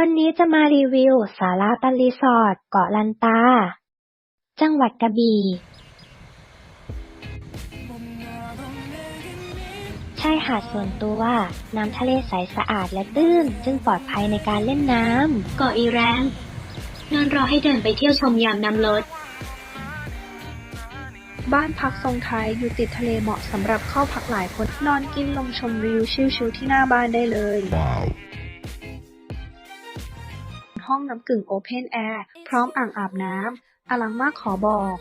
วันนี้จะมารีวิวศาลาตันรีสอร์ทเกาะลันตา จังหวัดกระบี่ชายหาดส่วนตัว น้ำทะเลใสสะอาดและตื้น จึงปลอดภัยในการเล่นน้ำเกาะอีแรงนอนรอให้เดินไปเที่ยวชมยามน้ำลด บ้านพักทรงไทยอยู่ติดทะเลเหมาะสำหรับเข้าพักหลายคน นอนกินลมชมวิวชิลๆที่หน้าบ้านได้เลย Wow. ห้องน้ำกึ่งโอเพนแอร์พร้อมอ่างอาบน้ำอลังมากขอบอก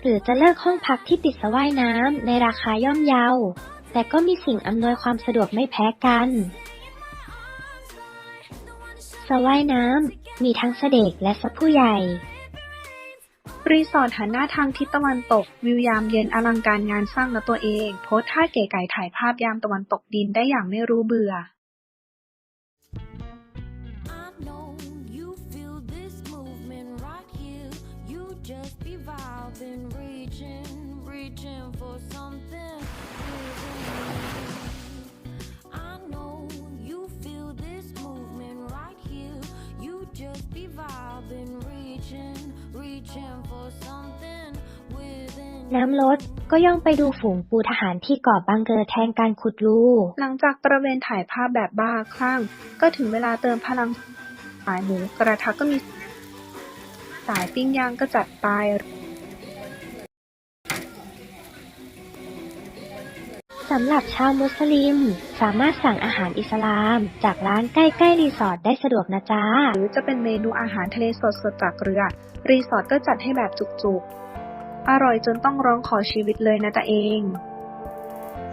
หรือจะเลือกห้องพักที่ติดสระว่ายน้ำในราคาย่อมเยา แต่ก็มีสิ่งอำนวยความสะดวกไม่แพ้กันสระว่ายน้ำมีทั้งสเด็กและสะผู้ใหญ่ รีสอร์ทหันหน้าทางทิศตะวันตก วิวยามเย็นอลังการงานสร้างนะตัวเอง โพสท่าเก๋ไก่ถ่ายภาพยามตะวันตกดินได้อย่างไม่รู้เบื่อ น้ำลดก็ย่องไปดูฝูงปูทหารที่เกาะบังเกอร์แทนการขุดรูหลังจากตระเวนถ่ายภาพแบบบ้าคลั่ง ก็ถึงเวลาเติมพลังสายหมูกระทะก็มี สายปิ้งย่างก็จัดไป สำหรับชาวมุสลิม สามารถสั่งอาหารอิสลาม จากร้านใกล้ ๆ รีสอร์ทได้สะดวกนะจ๊ะ หรือจะเป็นเมนูอาหารทะเลสดๆจากเรือ รีสอร์ทก็จัดให้แบบจุกๆ อร่อยจนต้องร้องขอชีวิตเลยนะตาเอง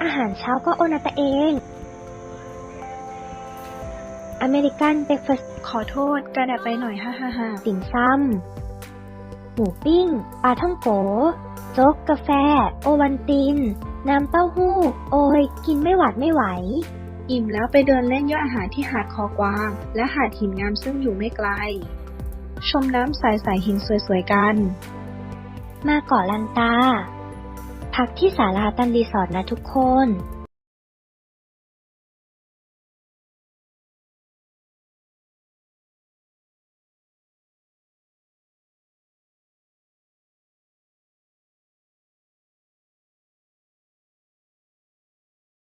อาหารเช้าก็โอนาตะเอง อเมริกันเบรคฟาสต์ขอโทษกระแดะไปหน่อยฮ่าฮ่าฮ่าติ่มซำหมูปิ้ง ปลาท่องโกโจ๊กกาแฟ โอวันติน น้ำเต้าหู้ โอ้ย กินไม่หวาดไม่ไหว อิ่มแล้วไปเดินเล่นย่อยอาหารที่หาดคอกวาง และหาดหินงามซึ่งอยู่ไม่ไกล ชมน้ำใสๆหินสวยๆกัน มาเกาะลันตา พักที่ศาลาตันรีสอร์ทนะทุกคน